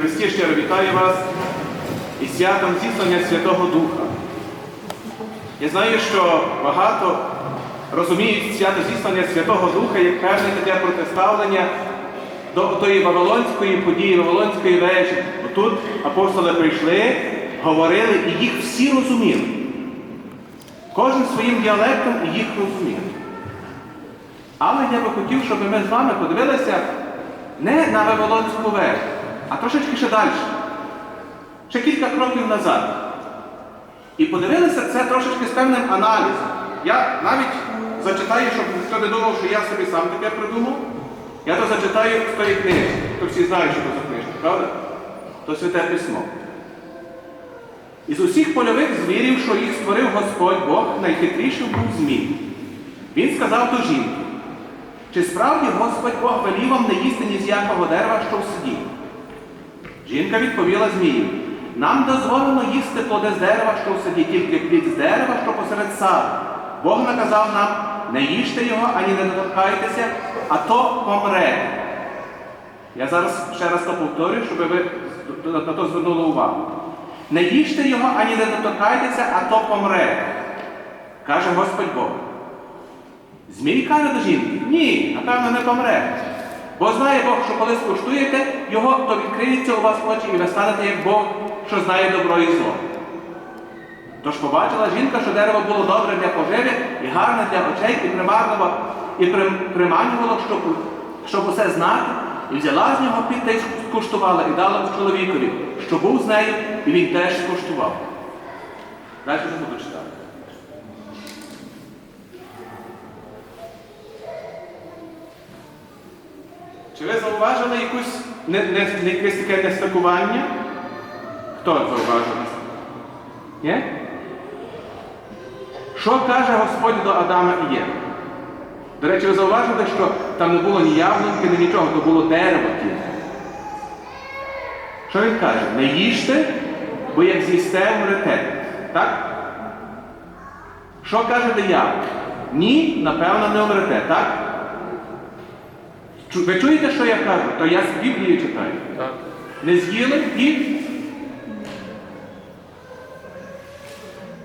Христі щиро вітаю вас із святом зіснення Святого Духа. Я знаю, що багато розуміють свято зіснення Святого Духа як певне таке протиставлення до тої Вавилонської події, Вавилонської вежі. Бо тут апостоли прийшли, говорили і їх всі розуміли. Кожен своїм діалектом і їх розумів. Але я би хотів, щоб ми з вами подивилися не на Вавилонську вежу, а трошечки ще далі. Ще кілька кроків назад. І подивилися це трошечки з певним аналізом. Я навіть зачитаю, щоб ніхто не думав, що я собі сам таке придумав. Я то зачитаю з тої книги. То всі знають, що це за книжка, правда? То святе письмо. Із усіх польових звірів, що їх створив Господь Бог, найхитрішим був Змій. Він сказав до жінки, чи справді Господь Бог велів вам не їсти ні з якого дерева, що в саді? Жінка відповіла Змію, нам дозволено їсти плоди з дерева, що в саді, тільки плід з дерева, що посеред саду. Бог наказав нам, не їжте його, ані не доторкайтеся, а то помре. Я зараз ще раз то повторюю, щоб ви на то звернули увагу. Не їжте його, ані не доторкайтеся, а то помре. Каже Господь Бог. Змій каже до жінки, ні, напевно, не помре. Бо знає Бог, що коли скуштуєте його, то відкриються у вас очі і ви станете як Бог, що знає добро і зло. Тож побачила жінка, що дерево було добре для поживи і гарне для очей, і примарливо, і при- приманювало, щоб, щоб усе знати, і взяла з нього під та й скуштувала, і дала чоловікові, що був з нею, і він теж скуштував. Далі що буду Чи ви зауважили якусь не, не, якесь таке нестикування? Хто зауважив? Є? Що каже Господь до Адама і Єви? До речі, ви зауважили, що там не було ні яблунки, ні нічого, то було дерево тільки. Що він каже? Не їжте, бо як з'їсте, умрете. Так? Що каже диявол? Ні, напевно, не умрете, так? Ви чуєте, що я кажу? То я з Біблії читаю. Так. Не з'їли і.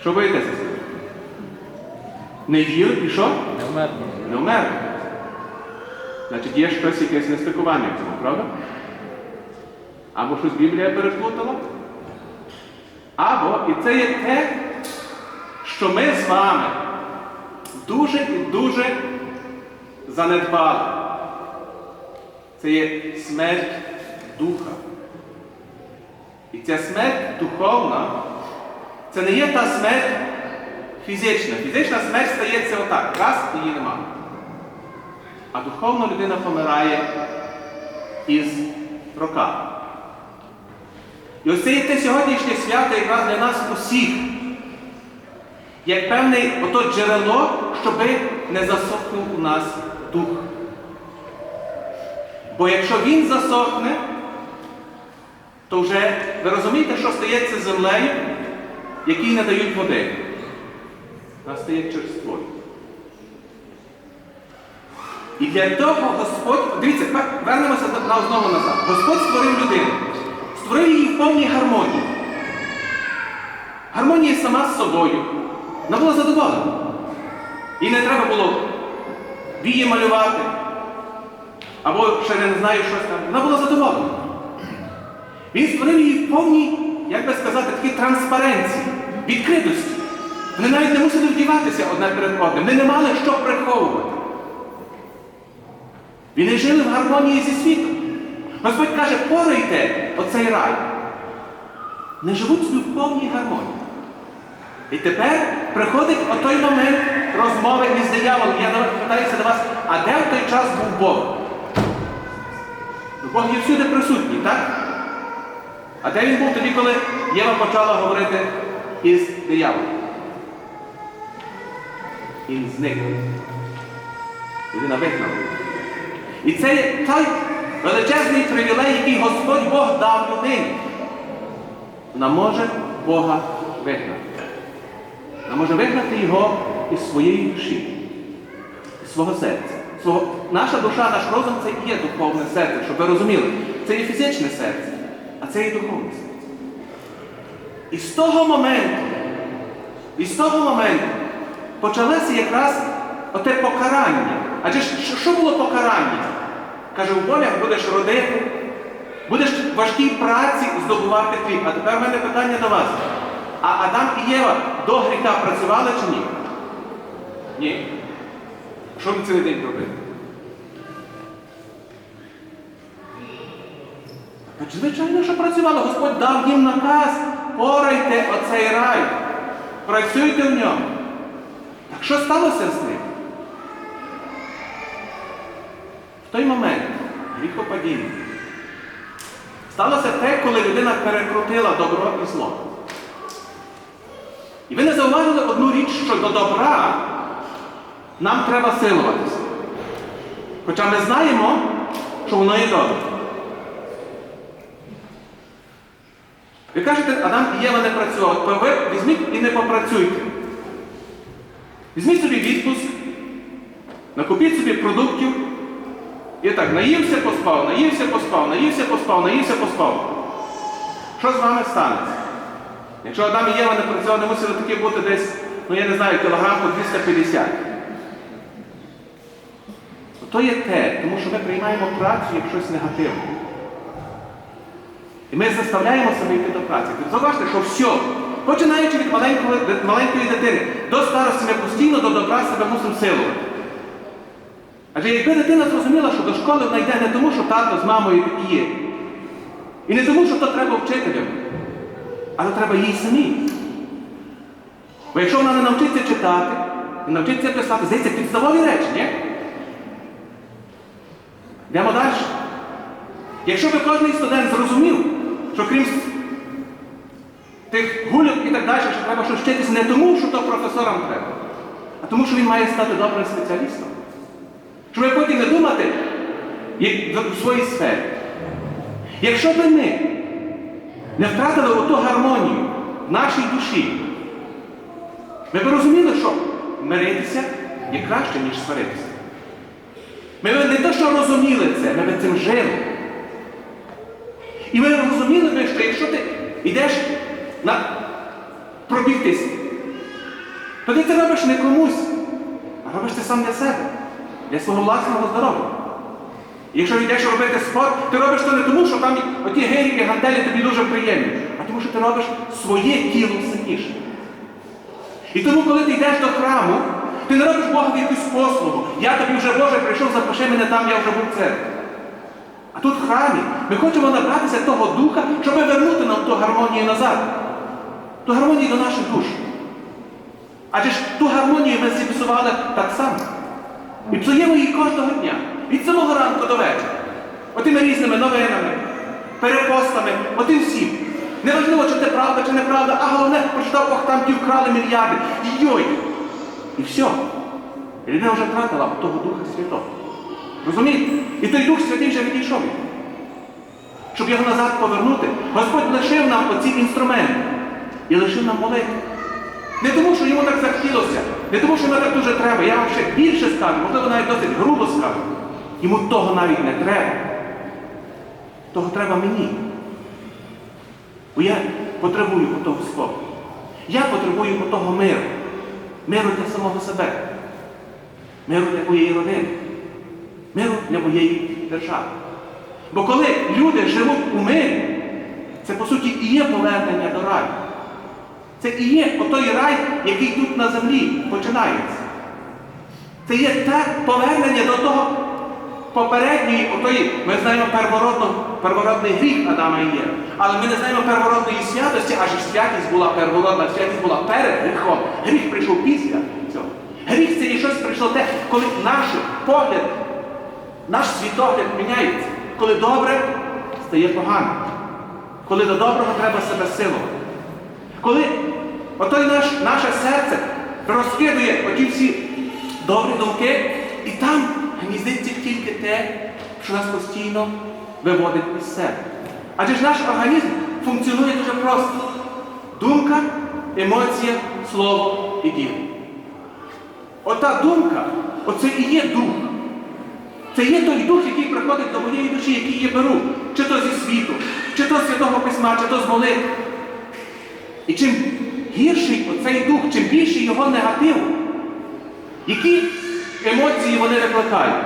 Що боїтеся? Не їли і що? Не вмерли. Не вмерли. Значить, є щось якесь нестикування в цьому, правда? Або щось Біблія переплутала. Або, і це є те, що ми з вами дуже і дуже занедбали. Це є смерть духа. І ця смерть духовна, це не є та смерть фізична. Фізична смерть стається отак, раз і її нема. А духовна людина помирає із роками. І ось це є те сьогоднішнє свято якраз для нас усіх. Як певне ото джерело, щоби не засохнув у нас дух. Бо якщо він засохне, то вже ви розумієте, що стається з землею, якій не дають води. Вона стає черствою. І для того Господь, дивіться, вернемося на знову назад. Господь створив людину, створив її в повній гармонії. Гармонія сама з собою. Вона була задоволена. І не треба було вії малювати, або ще не знаю щось там. Вона була задоволена. Він створив її в повній, як би сказати, такій транспаренції, відкритості. Вони навіть не мусили вдіватися одне перед одним. Вони не мали що приховувати. Вони жили в гармонії зі світом. Господь каже, порайте оцей рай. Не живуть в повній гармонії. І тепер приходить отой момент розмови із дияволом. Я питаюся до вас, а де в той час був Бог? Бог є всюди присутній, так? А де він був тоді, коли Єва почала говорити із дияволом? Він зник. Людина вигнала. І це є той величезний привілей, який Господь Бог дав людині. Вона може Бога вигнати. Вона може вигнати його із своєї душі, із свого серця. Свого... Наша душа, наш розум це і є духовне серце, щоб ви розуміли. Це є фізичне серце. А це є духовне серце. І з того моменту, і з того моменту почалося якраз оте покарання. Адже що було покарання? Каже, у полях будеш родити, будеш в важкій праці здобувати хліб. А тепер в мене питання до вас. А Адам і Єва до гріха працювали чи ні? Ні. Що ви цілий день робили? Звичайно, що працювали. Господь дав їм наказ, порайте оцей рай, працюйте в ньому. Так що сталося з ним? В той момент гріхопадіння сталося те, коли людина перекрутила добро і зло. І ви не зауважили одну річ, що до добра нам треба силуватися. Хоча ми знаємо, що воно є добре. Ви кажете, Адам і Єва не працювали, ви візьміть і не попрацюйте. Візьміть собі відпуск, накупіть собі продуктів. І так, наївся, поспав, наївся, поспав, наївся, поспав, наївся, поспав. Що з вами станеться? Якщо Адам і Єва не працювали, не мусили таки бути десь, ну я не знаю, кілограм по 250. То є те, тому що ми приймаємо працю як щось негативне. І ми заставляємо себе йти до праці. Зауважте, що все, починаючи від маленької, від маленької дитини до старості, ми постійно до добра себе мусимо силувати. Адже якби дитина зрозуміла, що до школи вона йде не тому, що тато з мамою є, і не тому, що то треба вчителям, але треба їй самій. Бо якщо вона не навчиться читати, не навчиться писати, здається, підставові речі, ні? Йдемо далі. Якщо би кожен студент зрозумів, що крім тих гульок і так далі, що треба щось вчитися не тому, що то професорам треба, а тому, що він має стати добрим спеціалістом. Щоб потім не думати в своїй сфері. Якщо би ми не втратили оту гармонію в нашій душі, ми б розуміли, що миритися є краще, ніж сваритися. Ми не те, що розуміли це, ми цим жили. І ми розуміли би, що якщо ти йдеш на пробігтись, то ти це робиш не комусь, а робиш це сам для себе, для свого власного здоров'я. Якщо йдеш робити спорт, ти робиш це не тому, що там оті гирі гантелі тобі дуже приємні, а тому, що ти робиш своє тіло сильніше. І тому, коли ти йдеш до храму, ти не робиш Богові якусь послугу. Я тобі вже Боже прийшов, запиши мене там, я вже був в церкві. А тут в храмі ми хочемо набратися того духа, щоб вернути нам ту гармонію назад. Ту гармонію до наших душ. Адже ж ту гармонію ми зіпсували так само. І псуємо її кожного дня. Від самого ранку до вечора. Отими різними новинами, перепостами, отим всім. Неважливо, чи це правда, чи неправда, а головне, прочитав, ох, там ті вкрали мільярди. Йой! І все. Людина вже втратила того Духа Святого. Розумієте? І той Дух Святий вже відійшов. Щоб його назад повернути, Господь лишив нам оці інструменти і лишив нам молитву. Не тому, що йому так захотілося, не тому, що нам так дуже треба. Я вам ще більше скажу, можливо, навіть досить грубо скажу. Йому того навіть не треба. Того треба мені. Бо я потребую того спокою. Я потребую того миру. Миру для самого себе. Миру для моєї родини. Миру для моєї держави. Бо коли люди живуть у мирі, це по суті і є повернення до раю. Це і є отой рай, який тут на землі починається. Це є те повернення до того попередньої, отої, ми знаємо первородний гріх Адама і Єви. Але ми не знаємо первородної святості, аж і святість була первородна, святість була перед гріхом. Гріх прийшов після цього. Гріх це є щось прийшло те, коли наш погляд, наш світогляд міняється. Коли добре стає погано. Коли до доброго треба себе силувати. Коли отой наш, наше серце розкидує оті всі добрі думки, і там гніздиться тільки те, що нас постійно виводить із себе. Адже ж наш організм функціонує дуже просто. Думка, емоція, слово і діло. Ота думка, оце і є дух. Це є той дух, який приходить до моєї душі, який я беру, чи то зі світу, чи то з Святого Письма, чи то з молитви. І чим гірший оцей дух, чим більший його негатив, які емоції вони викликають?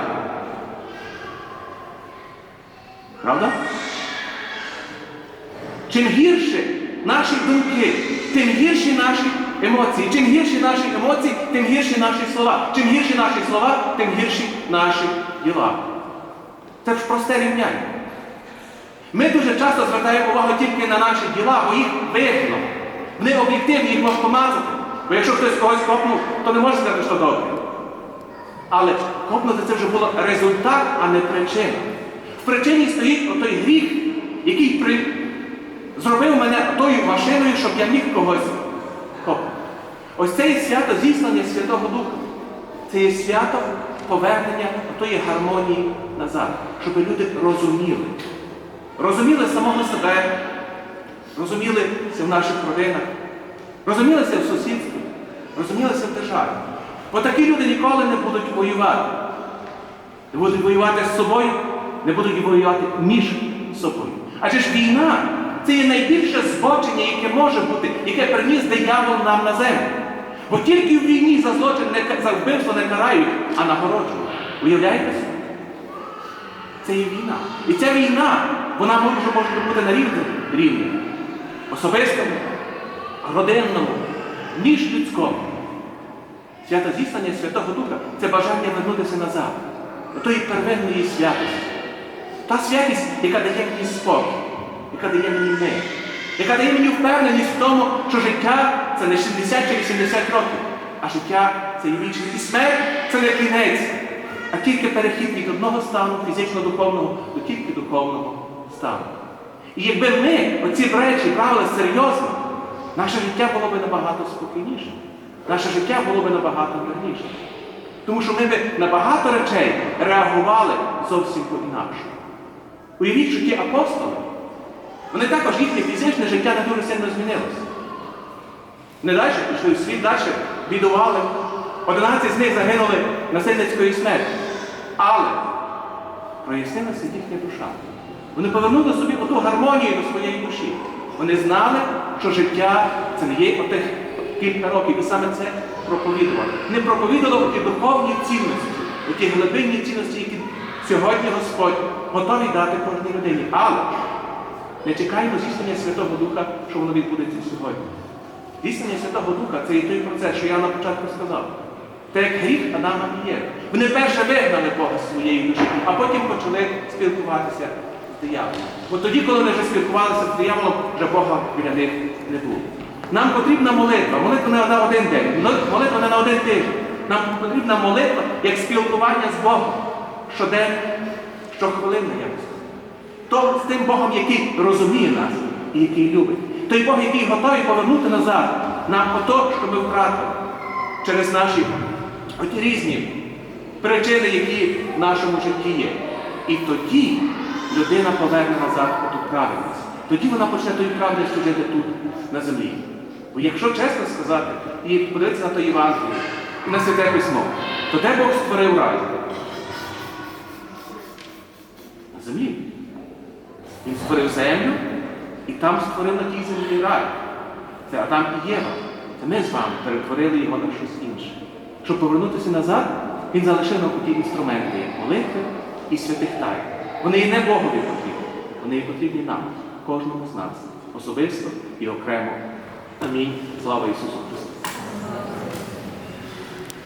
Правда? Чим гірше наші думки, тим гірші наші емоції. Чим гірші наші емоції, тим гірші наші слова. Чим гірші наші слова, тим гірші наші діла. Це ж просте рівняння. Ми дуже часто звертаємо увагу тільки на наші діла, бо їх видно. Вони об'єктивні, їх можна помазати. Бо якщо хтось когось копнув, то не може сказати, що добре. Але копнути це вже було результат, а не причина. В причині стоїть отой гріх, який при... зробив мене тою машиною, щоб я міг когось копнути. Ось це є свято зіслання Святого Духа. Це є свято повернення тої гармонії назад, щоб люди розуміли. Розуміли самого себе, розумілися в наших родинах, розумілися в сусідстві, розумілися в державі. Бо такі люди ніколи не будуть воювати. Не будуть воювати з собою, не будуть воювати між собою. Адже ж війна це є найбільше збочення, яке може бути, яке приніс диявол нам на землю. Бо тільки в війні за злочин не за вбивство не карають, а нагороджують. Уявляєте? Це є війна. І ця війна, вона може, може бути на рівні рівні. Особистому, родинному, міжлюдському. Свято зіслання Святого Духа це бажання вернутися назад, до тої первинної святості. Та святість, яка дає мені спокій, яка дає мені мир, яка дає мені впевненість в тому, що життя це не 60 чи 80 років, а життя це є вічне. І смерть це не кінець, а тільки перехід від одного стану фізично-духовного до тільки духовного стану. І якби ми оці речі брали серйозно, наше життя було б набагато спокійніше. Наше життя було б набагато мирніше. Тому що ми б на багато речей реагували зовсім по-інакше. Уявіть, що ті апостоли, вони також їхнє фізичне життя не дуже сильно змінилося. Не далі пішли в світ, далі бідували. Одинадцять з них загинули насильницькою смертю. Але прояснилася їхня душа. Вони повернули собі оту гармонію до своєї душі. Вони знали, що життя це не є отих кілька років, і саме це проповідували. Не проповідували ті духовні цінності, ті глибинні цінності, які сьогодні Господь готовий дати кожній людині. Але не чекаємо зіснення Святого Духа, що воно відбудеться сьогодні. Зіснення Святого Духа це і той процес, що я на початку сказав. Те, як гріх Адама і Єви. Вони перше вигнали Бога з своєї душі, а потім почали спілкуватися з дияволом. Бо тоді, коли вони вже спілкувалися з дияволом, вже Бога біля них не було. Нам потрібна молитва. Молитва не на один день, молитва не на один тиждень. Нам потрібна молитва як спілкування з Богом. Щоденно, щохвилинно. То з тим Богом, який розуміє нас і який любить. Той Бог, який готовий повернути назад нам ото, що ми втратили через наші оті різні причини, які в нашому житті є. І тоді людина поверне назад оту правильність. Тоді вона почне тою правильністю жити тут, на землі. Бо якщо чесно сказати, і подивитися на той Євангеліє, і на святе письмо, то де Бог створив рай? На землі. Він створив землю і там створив на тій землі рай. Це Адам і Єва. Це ми з вами перетворили його на щось інше. Щоб повернутися назад, він залишив нам ті інструменти, як молитви і святих тай. Вони і не Богові потрібні, вони і потрібні нам, кожному з нас, особисто і окремо. Амінь. Слава Ісусу!